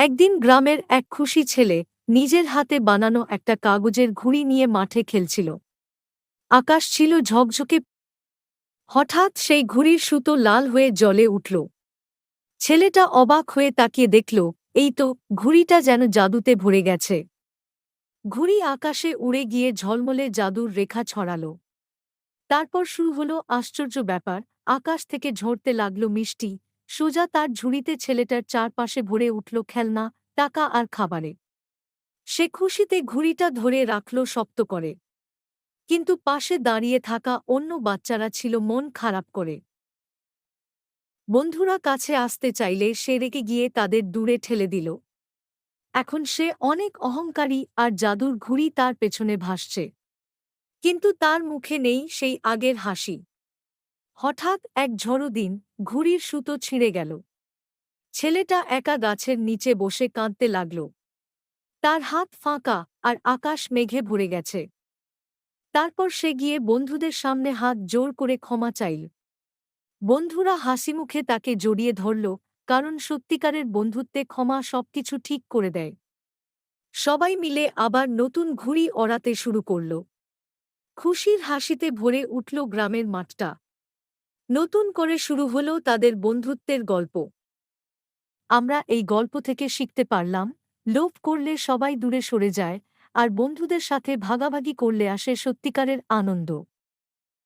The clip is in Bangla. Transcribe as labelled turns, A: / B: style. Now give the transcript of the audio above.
A: একদিন গ্রামের এক খুশি ছেলে নিজের হাতে বানানো একটা কাগজের ঘুড়ি নিয়ে মাঠে খেলছিল। আকাশ ছিল ঝকঝকে। হঠাৎ সেই ঘুড়ির সুতো লাল হয়ে জলে উঠল। ছেলেটা অবাক হয়ে তাকিয়ে দেখল, এই তো, ঘুড়িটা যেন জাদুতে ভরে গেছে। ঘুড়ি আকাশে উড়ে গিয়ে ঝলমলে জাদুর রেখা ছড়াল। তারপর শুরু হলো আশ্চর্য ব্যাপার, আকাশ থেকে ঝরতে লাগল মিষ্টি সোজা তার ঝুড়িতে ছেলেটার চারপাশে ভরে উঠল খেলনা, টাকা আর খাবারে। সে খুশিতে ঘুড়িটা ধরে রাখল শক্ত করে। কিন্তু পাশে দাঁড়িয়ে থাকা অন্য বাচ্চারা ছিল মন খারাপ করে। বন্ধুরা কাছে আসতে চাইলে সে রেগে গিয়ে তাদের দূরে ঠেলে দিল। এখন সে অনেক অহংকারী আর জাদুর ঘুড়ি তার পেছনে ভাসছে। কিন্তু তার মুখে নেই সেই আগের হাসি। হঠাৎ এক ঝড়ো দিন ঘুড়ির সুতো ছিঁড়ে গেল। ছেলেটা একা গাছের নিচে বসে কাঁদতে লাগল। তার হাত ফাঁকা আর আকাশ মেঘে ভরে গেছে। তারপর সে গিয়ে বন্ধুদের সামনে হাত জোর করে ক্ষমা চাইল। বন্ধুরা হাসিমুখে তাকে জড়িয়ে ধরল, কারণ সত্যিকারের বন্ধুত্বে ক্ষমা সবকিছু ঠিক করে দেয়। সবাই মিলে আবার নতুন ঘুড়ি অড়াতে শুরু করল। খুশির হাসিতে ভরে উঠল গ্রামের মাঠটা। নতুন করে শুরু হল তাদের বন্ধুত্বের গল্প। আমরা এই গল্প থেকে শিখতে পারলাম, লোভ করলে সবাই দূরে সরে যায়, আর বন্ধুদের সাথে ভাগাভাগি করলে আসে সত্যিকারের আনন্দ।